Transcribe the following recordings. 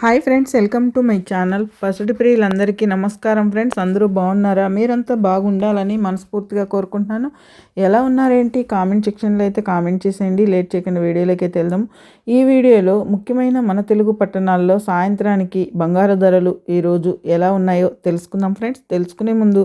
Hi friends welcome to my channel first ప్రియులందరికీ నమస్కారం friends అందరూ బాగున్నారా? మీరంతా బాగుండాలని మనస్ఫూర్తిగా కోరుకుంటున్నాను. ఎలా ఉన్నారేంటి? కామెంట్ సెక్షన్లో అయితే కామెంట్ చేసేయండి. లేట్ చేయకుండా వీడియోలోకి అయితే వెళ్దాం. ఈ వీడియోలో ముఖ్యమైన మన తెలుగు పట్టణాల్లో సాయంత్రానికి బంగారు ధరలు ఈరోజు ఎలా ఉన్నాయో తెలుసుకుందాం ఫ్రెండ్స్ తెలుసుకునే ముందు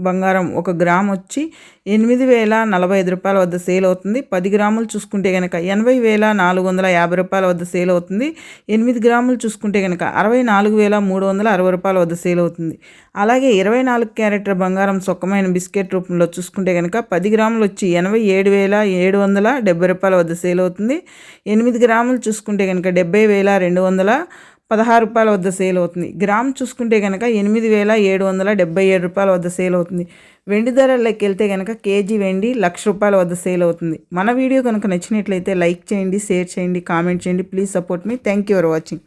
బంగారం ఒక గ్రామ్ వచ్చి ఎనిమిది వేల నలభై ఐదు రూపాయల వద్ద సేల్ అవుతుంది. పది గ్రాములు చూసుకుంటే కనుక ఎనభై వేల నాలుగు వందల యాభై రూపాయల వద్ద సేల్ అవుతుంది. ఎనిమిది గ్రాములు చూసుకుంటే కనుక అరవై నాలుగు వేల మూడు వందల అరవై రూపాయల వద్ద సేల్ అవుతుంది. అలాగే ఇరవై నాలుగు క్యారెట్ల బంగారం సొక్కమైన బిస్కెట్ రూపంలో చూసుకుంటే కనుక పది గ్రాములు వచ్చి ఎనభై ఏడు వేల ఏడు వందల డెబ్బై రూపాయల వద్ద సేల్ అవుతుంది. ఎనిమిది గ్రాములు చూసుకుంటే కనుక డెబ్బై వేల రెండు వందల పదహారు రూపాయల వద్ద సేల్ అవుతుంది. గ్రామ్ చూసుకుంటే కనుక ఎనిమిది వేల ఏడు వందల డెబ్బై ఏడు రూపాయల వద్ద సేల్ అవుతుంది. వెండి ధరలోకి వెళ్తే కనుక కేజీ వెండి లక్ష రూపాయల వద్ద సేల్ అవుతుంది. మన వీడియో కనుక నచ్చినట్లయితే లైక్ చేయండి షేర్ చేయండి కామెంట్ చేయండి. Please support me. Thank you for watching.